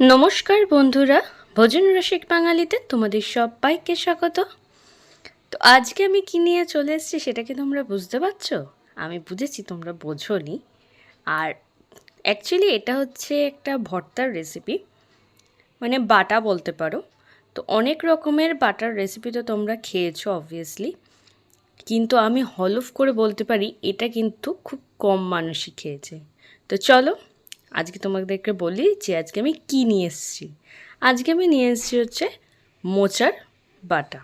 নমস্কার বন্ধুরা, ভোজন রসিক বাঙালিতে তোমাদের সবাইকে স্বাগত। তো আজকে আমি কী নিয়ে চলে এসেছি সেটা কি তোমরা বুঝতে পারছ? আমি বুঝেছি, তোমরা বোঝোনি। আর অ্যাকচুয়ালি এটা হচ্ছে একটা ভর্তার রেসিপি মানে বাটা বলতে পারো। তো অনেক রকমের বাটার রেসিপি তো তোমরা খেয়েছো অবভিয়াসলি কিন্তু আমি হলফ করে বলতে পারি, এটা কিন্তু খুব কম মানুষই খেয়েছে। তো চলো আজকে তোমাদেরকে বলি যে আজকে আমি কি নিয়ে এসেছি। আজকে আমি নিয়ে এসেছি হচ্ছে মোচার বাটা।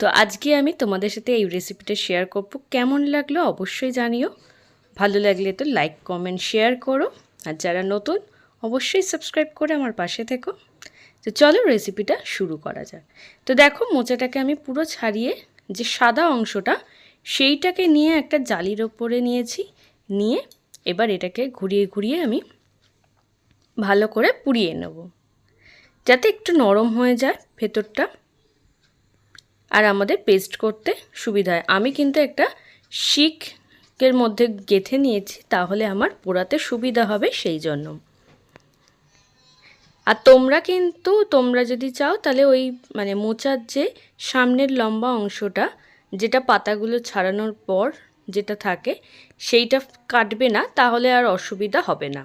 তো আজকে আমি তোমাদের সাথে এই রেসিপিটা শেয়ার করব। কেমন লাগল অবশ্যই জানিও। ভালো লাগলে তো লাইক কমেন্ট শেয়ার করো। আর যারা নতুন, অবশ্যই সাবস্ক্রাইব করে আমার পাশে থেকো। তো চলো রেসিপিটা শুরু করা যাক। তো দেখো মোচাটাকে আমি পুরো ছাড়িয়ে যে সাদা অংশটা, সেইটাকে নিয়ে একটা জালির ওপরে নিয়েছি। নিয়ে এবার এটাকে ঘুরিয়ে ঘুরিয়ে আমি ভালো করে পুড়িয়ে নেব। যাতে একটু নরম হয়ে যায় ভেতরটা আর আমাদের পেস্ট করতে সুবিধা হয়। আমি কিন্তু একটা শিকের মধ্যে গেথে নিয়েছি, তাহলে আমার পোড়াতে সুবিধা হবে সেই জন্য। আর তোমরা কিন্তু, তোমরা যদি চাও, তাহলে ওই মানে মোচার যে সামনের লম্বা অংশটা, যেটা পাতাগুলো ছাড়ানোর পর যেটা থাকে, সেইটা কাটবে না, তাহলে আর অসুবিধা হবে না।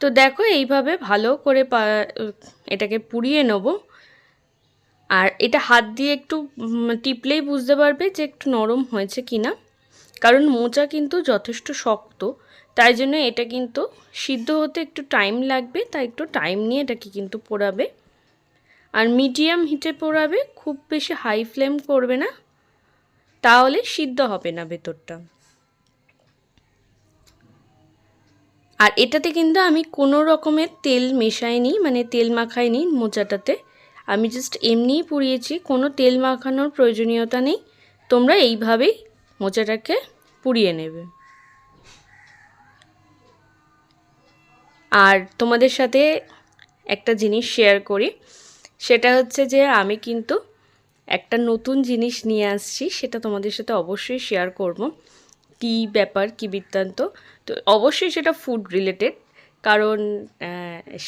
তো দেখো, এইভাবে ভালো করে এটাকে পুড়িয়ে নেব। আর এটা হাত দিয়ে একটু টিপলেই বুঝতে পারবে যে একটু নরম হয়েছে কি না কারণ মোচা কিন্তু যথেষ্ট শক্ত, তাই জন্য এটা কিন্তু সিদ্ধ হতে একটু টাইম লাগবে, তাই একটু টাইম নিয়ে এটাকে কিন্তু পোড়াবে। আর মিডিয়াম হিটে পোড়াবে, খুব বেশি হাই ফ্লেম করবে না। তাহলে সিদ্ধ হবে না ভেতরটা। আর এটাতে কিন্তু আমি কোনো রকমের তেল মেশাইনি মানে তেল মাখাইনি মোচাটাতে। আমি জাস্ট এমনিই পুড়িয়েছি, কোনো তেল মাখানোর প্রয়োজনীয়তা নেই। তোমরা এইভাবেই মোচাটাকে পুড়িয়ে নেবে। আর তোমাদের সাথে একটা জিনিস শেয়ার করি, সেটা হচ্ছে যে আমি কিন্তু একটা নতুন জিনিস নিয়ে আসছি, সেটা তোমাদের সাথে অবশ্যই শেয়ার করব। কী ব্যাপার, কী বৃত্তান্ত? তো অবশ্যই সেটা ফুড রিলেটেড কারণ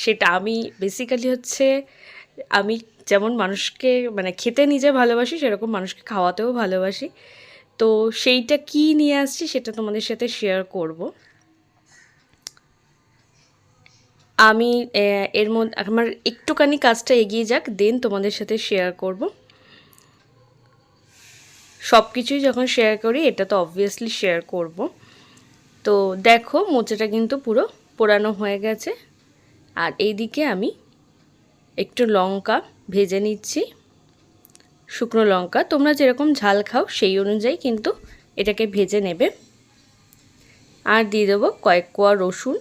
সেটা আমি বেসিক্যালি হচ্ছে, আমি যেমন মানুষকে মানে খেতে নিজে ভালোবাসি, সেরকম মানুষকে খাওয়াতেও ভালোবাসি। তো সেইটা কি নিয়ে আসছি, সেটা তোমাদের সাথে শেয়ার করব। আমি এর মধ্যে, আমার একটুখানি কাজটা এগিয়ে যাক দেন তোমাদের সাথে শেয়ার করব। সব কিছুই যখন শেয়ার করি, এটা তো অবভিয়াসলি শেয়ার করব। তো দেখো, মোচাটা কিন্তু পুরো পোড়ানো হয়ে গেছে। আর এইদিকে আমি একটু লঙ্কা ভেজে নিচ্ছি, শুকনো লঙ্কা। তোমরা যেরকম ঝাল খাও, সেই অনুযায়ী কিন্তু এটাকে ভেজে নেবে। আর দিয়ে দেবো কয়েক কোয়া রসুন।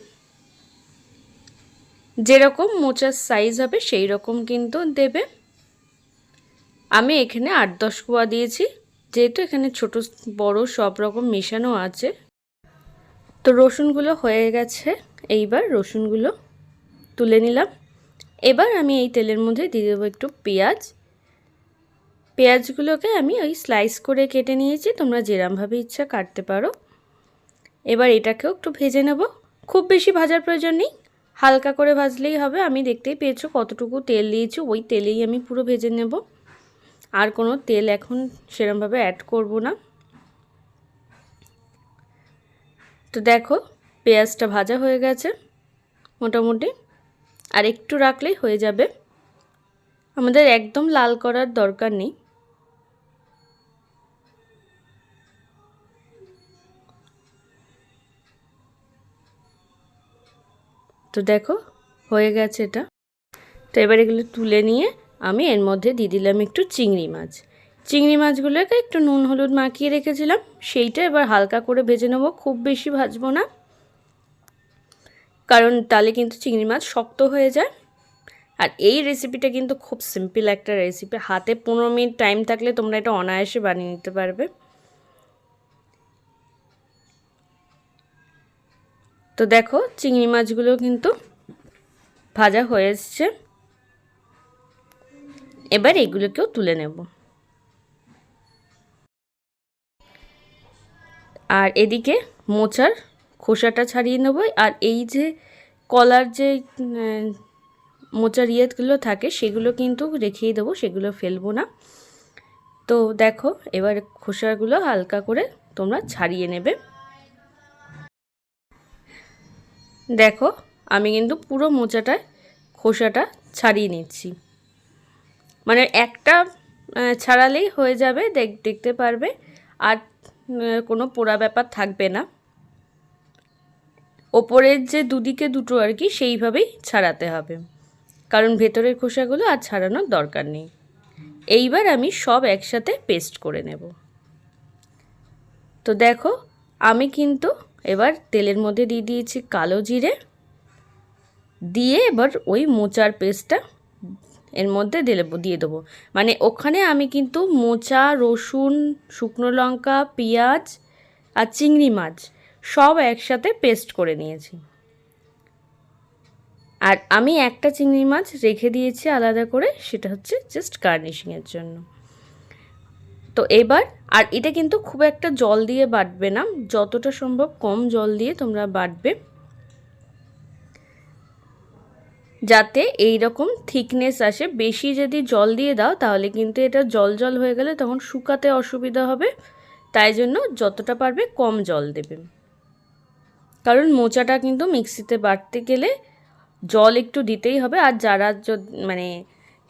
যেরকম মোচার সাইজ হবে সেই রকম কিন্তু দেবে। আমি এখানে আট দশ কোয়া দিয়েছি। যেহেতু এখানে ছোট বড় সব রকম মেশানো আছে, তো রসুনগুলো হয়ে গেছে। এইবার রসুনগুলো তুলে নিলাম। এবার আমি এই তেলের মধ্যে দিয়ে দেবো একটু পেঁয়াজ। পেঁয়াজগুলোকে আমি ওই স্লাইস করে কেটে নিয়েছি, তোমরা যেরমভাবে ইচ্ছা কাটতে পারো। এবার এটাকেও একটু ভেজে নেব। খুব বেশি ভাজার প্রয়োজন নেই, হালকা করে ভাজলেই হবে। আমি দেখতেই পেয়েছ কতটুকু তেল দিয়েছি, ওই তেলেই আমি পুরো ভেজে নেব। আর কোনো তেল এখন সেরমভাবে অ্যাড করব না। তো দেখো, পেঁয়াজটা ভাজা হয়ে গেছে মোটামুটি। আর একটু রাখলেই হয়ে যাবে। আমাদের একদম লাল করার দরকার নেই। তো দেখো, হয়ে গেছে এটা। তো এবার এগুলো তুলে নিয়ে আমি এর মধ্যে দিয়ে দিলাম একটু চিংড়ি মাছ। চিংড়ি মাছগুলোকে একটু নুন হলুদ মাখিয়ে রেখেছিলাম। সেইটা এবার হালকা করে ভেজে নেব, খুব বেশি ভাজবো না। কারণ তাহলে কিন্তু চিংড়ি মাছ শক্ত হয়ে যায়। আর এই রেসিপিটা কিন্তু খুব সিম্পল একটা রেসিপি হাতে পনেরো মিনিট টাইম থাকলে তোমরা এটা অনায়াসে বানিয়ে নিতে পারবে। তো দেখো, চিংড়ি মাছগুলো কিন্তু ভাজা হয়ে এসছে। এবার এগুলোকেও তুলে নেব। আর এদিকে মোচার খোসাটা ছাড়িয়ে নেব। আর এই যে কলার যে মোচার ইয়েগুলো থাকে, সেগুলো কিন্তু রেখেই দেবো, সেগুলো ফেলব না। তো দেখো, এবার খোসাগুলো হালকা করে তোমরা ছাড়িয়ে নেবে। দেখো, আমি কিন্তু পুরো মোচাটায় খোসাটা ছাড়িয়ে নিচ্ছি। মানে একটা ছাড়ালেই হয়ে যাবে, দেখ, দেখতে পারবে। আর কোনো পোড়া ব্যাপার থাকবে না। ওপরের যে দুদিকে দুটো আর কি, সেইভাবেই ছাড়াতে হবে। কারণ ভেতরের খোসাগুলো আর ছাড়ানোর দরকার নেই। এইবার আমি সব একসাথে পেস্ট করে নেব। তো দেখো, আমি কিন্তু এবার তেলের মধ্যে দিয়ে দিয়েছি কালো জিরে। দিয়ে এবার ওই মোচার পেস্টটা এর মধ্যে দিলে, দিয়ে দেবো। মানে ওখানে আমি কিন্তু মোচা, রসুন, শুকনো লঙ্কা, পেঁয়াজ আর চিংড়ি মাছ সব একসাথে পেস্ট করে নিয়েছি। আর আমি একটা চিংড়ি মাছ রেখে দিয়েছি আলাদা করে, সেটা হচ্ছে জাস্ট গার্নিশিংয়ের জন্য। তো এবার, আর এটা কিন্তু খুব একটা জল দিয়ে বাটবে না, যতটা সম্ভব কম জল দিয়ে তোমরা বাটবে। যাতে এই রকম থিকনেস আসে। বেশি যদি জল দিয়ে দাও, তাহলে কিন্তু এটা জল জল হয়ে গেলে তখন শুকাতে অসুবিধা হবে। তাই জন্য যতটা পারবে কম জল দেবে। কারণ মোচাটা কিন্তু মিক্সিতে বাটতে গেলে জল একটু দিতেই হবে। আর যারা মানে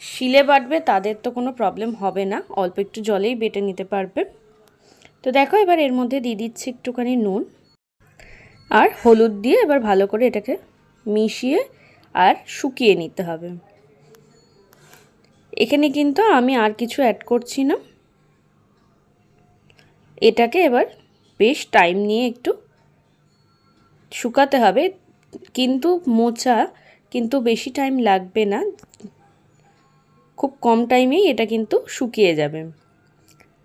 শিলে বাটবে, তাদের তো কোনো প্রবলেম হবে না। অল্প একটু জলেই বেটে নিতে পারবে। তো দেখো এবার এর মধ্যে দিয়ে দিচ্ছি একটুখানি নুন। আর হলুদ দিয়ে এবার ভালো করে এটাকে মিশিয়ে আর শুকিয়ে নিতে হবে। এখানে কিন্তু আমি আর কিছু অ্যাড করছি না। এটাকে এবার বেশ টাইম নিয়ে একটু শুকাতে হবে। কিন্তু মোচা কিন্তু বেশি টাইম লাগবে না। খুব কম টাইমেই এটা কিন্তু শুকিয়ে যাবে।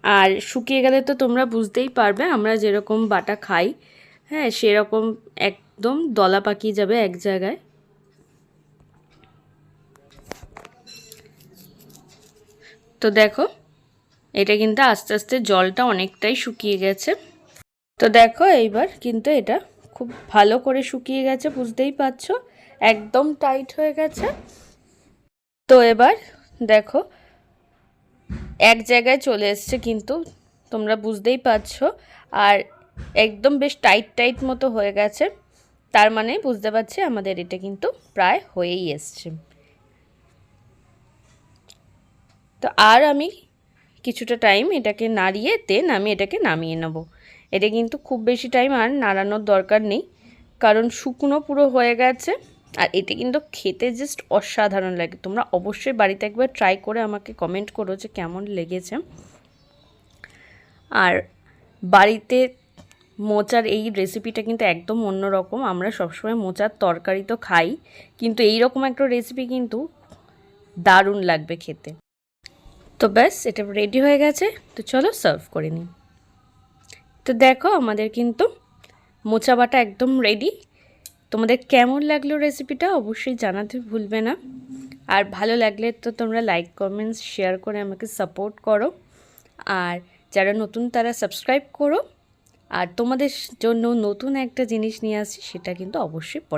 আর শুকিয়ে গেলে তো তোমরা বুঝতেই পারবে, আমরা যেরকম বাটা খাই হ্যাঁ সেরকম একদম দলা পাকিয়ে যাবে এক জায়গায়। তো দেখো, এটা কিন্তু আস্তে আস্তে জলটা অনেকটাই শুকিয়ে গেছে। তো দেখো এইবার কিন্তু এটা খুব ভালো করে শুকিয়ে গেছে, বুঝতেই পারছ? একদম টাইট হয়ে গেছে। তো এবার দেখো, এক জায়গায় চলে এসছে কিন্তু, তোমরা বুঝতেই পারছ। আর একদম বেশ টাইট টাইট মতো হয়ে গেছে। তার মানে বুঝতে পারছি আমাদের এটা কিন্তু প্রায় হয়েই এসছে। তো আর আমি কিছুটা টাইম এটাকে নাড়িয়ে দেন আমি এটাকে নামিয়ে নেব। এটা কিন্তু খুব বেশি টাইম আর নাড়ানোর দরকার নেই, কারণ শুকনো পুরো হয়ে গেছে। আর এটা কিন্তু খেতে জাস্ট অসাধারণ লাগে। তোমরা অবশ্যই বাড়িতে একবার ট্রাই করে আমাকে কমেন্ট করো যে কেমন লেগেছে। আর বাড়িতে মোচার এই রেসিপিটা কিন্তু একদম অন্যরকম। আমরা সবসময় মোচার তরকারি তো খাই, কিন্তু এই রকম একটা রেসিপি কিন্তু দারুণ লাগবে খেতে। তো ব্যাস, এটা রেডি হয়ে গেছে। তো চলো সার্ভ করে নিই। তো দেখো আমাদের কিন্তু মোচা বাটা একদম রেডি তোমাদের কেমন লাগল রেসিপিটা অবশ্যই জানাতে ভুলবে না। আর ভালো লাগলে তো তোমরা লাইক কমেন্টস শেয়ার করে আমাকে সাপোর্ট করো। আর যারা নতুন তারা সাবস্ক্রাইব করো। আর তোমাদের জন্য নতুন একটা জিনিস নিয়ে আসি সেটা কিন্তু অবশ্যই পরে